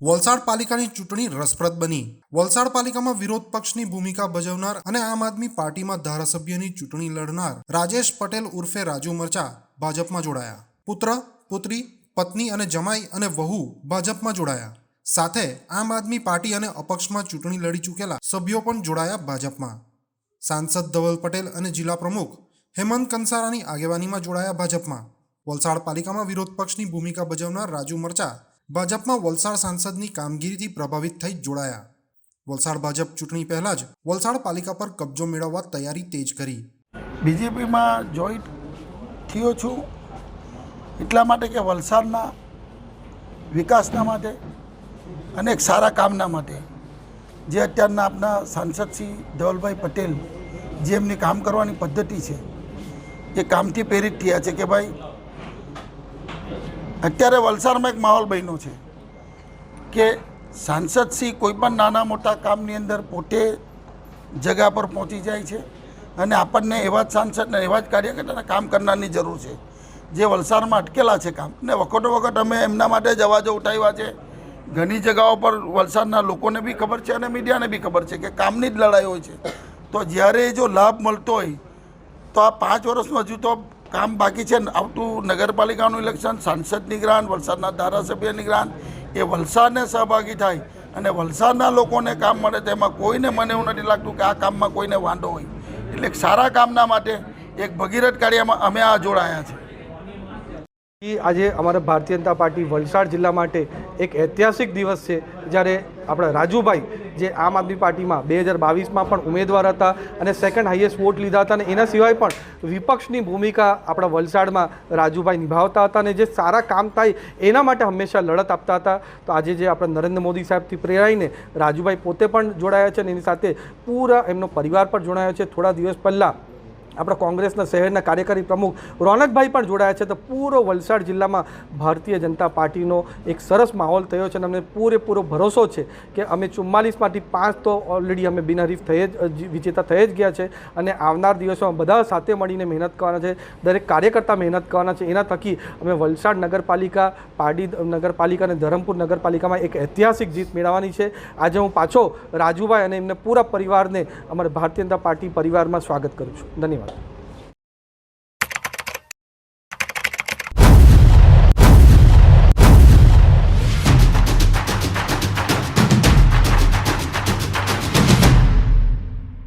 વલસાડ પાલિકાની ચૂંટણી રસપ્રદ બની. વલસાડ પાલિકામાં વિરોધ પક્ષની ભૂમિકા ભજવનાર અને આમ આદમી પાર્ટીમાં ધારાસભ્યની ચૂંટણી લડનાર રાજેશ પટેલ ઉર્ફે રાજુ મરચા ભાજપમાં જોડાયા. પુત્ર, પુત્રી, પત્ની અને જમાઈ અને વહુ ભાજપમાં જોડાયા. સાથે આમ આદમી પાર્ટી અને અપક્ષમાં ચૂંટણી લડી ચૂકેલા સભ્યો પણ જોડાયા ભાજપમાં. સાંસદ ધવલ પટેલ અને જિલ્લા પ્રમુખ હેમંત કંસારાની આગેવાનીમાં જોડાયા ભાજપમાં. વલસાડ પાલિકામાં વિરોધ પક્ષની ભૂમિકા ભજવનાર રાજુ મરચા ભાજપમાં વલસાડ સાંસદની કામગીરીથી પ્રભાવિત થઈ જોડાયા. વલસાડ ભાજપ ચૂંટણી પહેલા જ વલસાડ પાલિકા પર કબજો મેળવવા તૈયારી તેજ કરી. બીજેપીમાં જોઈન્ટ થયો છું એટલા માટે કે વલસાડના વિકાસના માટે અને એક સારા કામના માટે. જે અત્યારના આપણા સાંસદ શ્રી ધવલભાઈ પટેલ, જે એમની કામ કરવાની પદ્ધતિ છે, એ કામથી પ્રેરિત થયા છે કે ભાઈ અત્યારે વલસાડમાં એક માહોલ બન્યો છે કે સાંસદ શ્રી કોઈ નાના મોટા કામની અંદર પોતે જગા પર પહોંચી જાય છે અને આપણને એવા જ સાંસદને, એવા જ કાર્યકર્તાના કામ કરનારની જરૂર છે. જે વલસાડમાં અટકેલા છે કામ. ને વખતો વખત અમે એમના માટે જ અવાજો ઉઠાવ્યા છે. ઘણી જગાઓ પર વલસાડના લોકોને બી ખબર છે અને મીડિયાને બી ખબર છે કે કામની જ લડાઈ હોય છે. તો જ્યારે જો લાભ મળતો હોય, તો આ પાંચ વર્ષનું હજુ તો કામ બાકી છે. આવતું નગરપાલિકાનું ઇલેક્શન સાંસદની નિગ્રાન વલસાડના ધારાસભ્યની નિગ્રાન એ વલસાડને સહભાગી થાય અને વલસાડના લોકોને કામ મળે તેમાં કોઈને મને એવું નથી લાગતું કે આ કામમાં કોઈને વાંધો હોય. એટલે સારા કામના માટે એક ભગીરથ કાર્યમાં અમે આ જોડાયા છે. આજે અમારા ભારતીય જનતા પાર્ટી વલસાડ જિલ્લા માટે એક ઐતિહાસિક દિવસ છે, જ્યારે આપણા રાજુભાઈ જે આમ આદમી પાર્ટીમાં બે હજાર બાવીસમાં પણ ઉમેદવાર હતા અને સેકન્ડ હાઈએસ્ટ વોટ લીધા હતા અને એના સિવાય પણ વિપક્ષની ભૂમિકા આપણા વલસાડમાં રાજુભાઈ નિભાવતા હતા અને જે સારા કામ થાય એના માટે હંમેશા લડત આપતા હતા. તો આજે જે આપણા નરેન્દ્ર મોદી સાહેબથી પ્રેરાઈને રાજુભાઈ પોતે પણ જોડાયા છે અને એની સાથે પૂરા એમનો પરિવાર પણ જોડાયો છે. થોડા દિવસ પહેલાં આપણા કોંગ્રેસના શહેરના કાર્યકારી પ્રમુખ રોનકભાઈ પણ જોડાયા છે. તો પૂરો વલસાડ જિલ્લામાં ભારતીય જનતા પાર્ટીનો એક સરસ માહોલ થયો છે અને અમને પૂરેપૂરો ભરોસો છે કે અમે ચુમ્માલીસમાંથી પાંચ તો ઓલરેડી અમે બિનહરીફ થઈ જ વિજેતા થઈ જ ગયા છે અને આવનાર દિવસોમાં બધા સાથે મળીને મહેનત કરવાના છે, દરેક કાર્યકર્તા મહેનત કરવાના છે. એના થકી અમે વલસાડ નગરપાલિકા પાડી નગરપાલિકા અને ધરમપુર નગરપાલિકામાં એક ઐતિહાસિક જીત મેળવવાની છે. આજે હું પાછો રાજુભાઈ અને એમને પૂરા પરિવારને અમારા ભારતીય જનતા પાર્ટી પરિવારમાં સ્વાગત કરું છું. ધન્યવાદ. ಧನ್ಯವಾದ